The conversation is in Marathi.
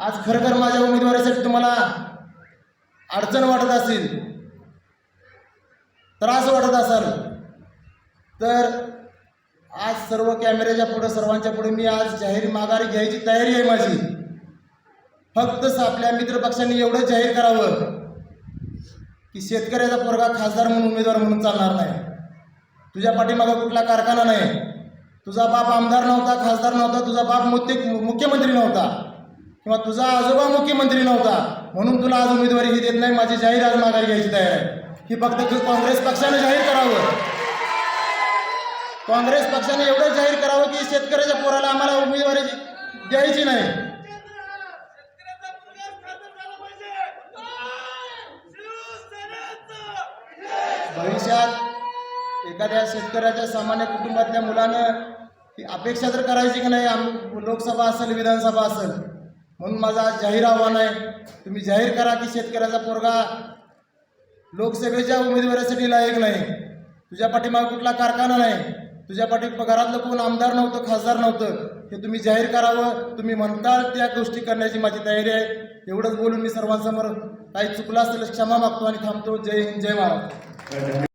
आज खरं माझ्या उमेदवारीसाठी तुम्हाला अडचण वाटत असेल त्रास वाटत असाल तर आज सर्व कॅमेऱ्याच्या पुढे सर्वांच्या पुढे मी आज जाहीर माघारी घ्यायची तयारी आहे माझी. फक्त आपल्या मित्रपक्षांनी एवढं जाहीर करावं की शेतकऱ्याचा पोरगा खासदार म्हणून उमेदवार म्हणून चालणार नाही. तुझ्या पाठीमागं कुठला कारखाना नाही. तुझा बाप आमदार नव्हता खासदार नव्हता तुझा बाप मुख्य मुख्यमंत्री नव्हता. किंवा तुझा आजोबा मुख्यमंत्री नव्हता म्हणून तुला आज उमेदवारी ही देत नाही माझी जाहीर आज माघारी घ्यायची तयार आहे. ही फक्त काँग्रेस पक्षाने जाहीर करावं. काँग्रेस पक्षाने एवढं जाहीर करावं की शेतकऱ्याच्या पोराला आम्हाला उमेदवारी द्यायची नाही. भविष्यात एखाद्या शेतकऱ्याच्या सामान्य कुटुंबातल्या मुलानं अपेक्षा तर करायची की नाही? आम लोकसभा असेल विधानसभा असेल. म्हणून माझा जाहीर आव्हान आहे तुम्ही जाहीर करा की शेतकऱ्याचा पोरगा लोकसभेच्या उमेदवारीसाठी लायक नाही तुझ्या पाठीमागे कुठला कारखाना नाही तुझ्या पाठी घरातलं कोण आमदार नव्हतं खासदार नव्हतं हे तुम्ही जाहीर करावं तुम्ही म्हणताल त्या गोष्टी करण्याची माझी तयारी आहे. एवढंच बोलून मी सर्वांसमोर काही चुकलं असेल क्षमा मागतो आणि थांबतो. जय हिंद जय महाराज